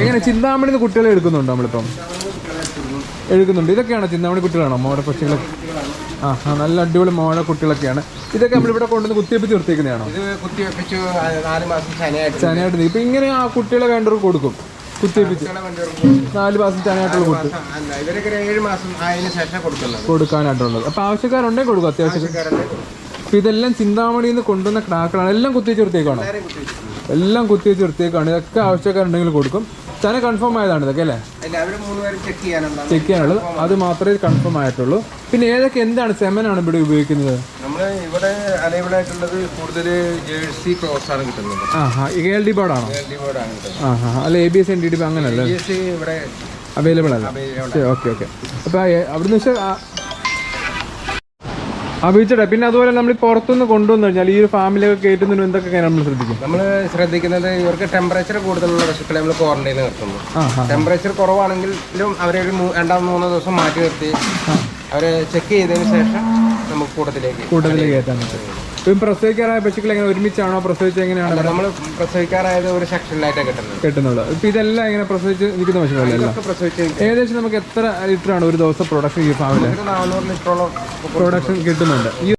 എങ്ങനെ ചിന്താമണി കുട്ടികളെ എടുക്കുന്നുണ്ടോ നമ്മളിപ്പം? എടുക്കുന്നുണ്ട്. ഇതൊക്കെയാണ് ചിന്താമണി കുട്ടികളാണോ? മോടെ പക്ഷികൾ ആ നല്ല അടിപൊളി മോഴ കുട്ടികളൊക്കെയാണ്. ഇതൊക്കെ നമ്മൾ നമ്മളിവിടെ കൊണ്ടുവന്ന് കുത്തിവെപ്പിച്ച് നിർത്തിക്കുന്നതാണോ ശനിയായിട്ട് ഇപ്പൊ ഇങ്ങനെ ആ കുട്ടികളെ വേണ്ടവർക്ക് കൊടുക്കും. കുത്തിവെപ്പിച്ച്. നാല് മാസം ചനയായിട്ടുള്ള കുട്ടി. കൊടുക്കാനായിട്ടുള്ളത്. അപ്പൊ ആവശ്യക്കാരുണ്ടെങ്കിൽ കൊടുക്കും അത്യാവശ്യം? ഇതെല്ലാം ചിന്താമണിയിൽ നിന്ന് കൊണ്ടുവന്ന ക്രാക്കളാണ്. എല്ലാം കുത്തിവെച്ച് നിർത്തിയേക്കാണോ എല്ലാം കുത്തിവെച്ച് നിർത്തിയേക്കാണ് ഇതൊക്കെ ആവശ്യക്കാരുണ്ടെങ്കിൽ കൊടുക്കും. തന്നെ കൺഫേം ആയതാണ് ഇതൊക്കെ അല്ലേ? അല്ല അവർ മൂന്ന് പേരും ചെക്ക് ചെയ്യാനുള്ളത്. അത് മാത്രമേ കൺഫേം ആയിട്ടുള്ളൂ. പിന്നെ ഏതൊക്കെ എന്താണ് സെമനാണ് ഇവിടെ ഉപയോഗിക്കുന്നത്? നമ്മൾ ഇവിടെ അവൈലബിൾ ആയിട്ടുള്ളത് കൂടുതൽ ജേഴ്സി ക്രോസ് ആണ് കിട്ടുന്നത്. എൽ ഡി ബോർഡാണോ അല്ല A B S N D D അങ്ങനല്ലേ? അവൈലബിൾ അല്ല? ഓക്കെ ഓക്കെ അപ്പോൾ അവിടുന്ന് വെച്ചാൽ അഭിച്ചട്ടെ പിന്നെ അതുപോലെ നമ്മൾ പുറത്തുനിന്ന് കൊണ്ടുവന്നു കഴിഞ്ഞാൽ ഈ ഒരു ഫാമിലിയൊക്കെ കയറ്റുന്നതിന് എന്തൊക്കെ നമ്മൾ ശ്രദ്ധിക്കും? നമ്മൾ ശ്രദ്ധിക്കുന്നത് ഇവർക്ക് ടെമ്പറേച്ചർ കൂടുതലുള്ള പശുക്കളെ നമ്മൾ ക്വാറന്റൈനിൽ നിർത്തുന്നു. ടെമ്പറേച്ചർ കുറവാണെങ്കിലും അവരെ ഒരു രണ്ടാം മൂന്നോ ദിവസം മാറ്റി നിർത്തി. അവരെ ചെക്ക് ചെയ്തതിന് ശേഷം നമുക്ക് കൂട്ടത്തിലേക്ക്. കൂടുതൽ കയറ്റാൻ പറ്റും. ഇപ്പം പ്രസവിക്കാറായ പശുക്കൾ എങ്ങനെ ഒരുമിച്ചാണോ പ്രസവിച്ച് എങ്ങനെയാണ്? നമ്മൾ പ്രസവിക്കാറായത് ഒരു സെക്ഷനിലായിട്ടാണ് കിട്ടുന്നത് ഇപ്പം ഇതെല്ലാം ഇങ്ങനെ പ്രസവിച്ച് നിൽക്കുന്ന പശുക്കളല്ല പ്രസവിച്ച് ഏകദേശം നമുക്ക് എത്ര ലിറ്ററാണ് ഒരു ദിവസം പ്രൊഡക്ഷൻ ഈ നാനൂറ് ലിറ്ററോളം പ്രൊഡക്ഷൻ കിട്ടുന്നുണ്ട്. ഈ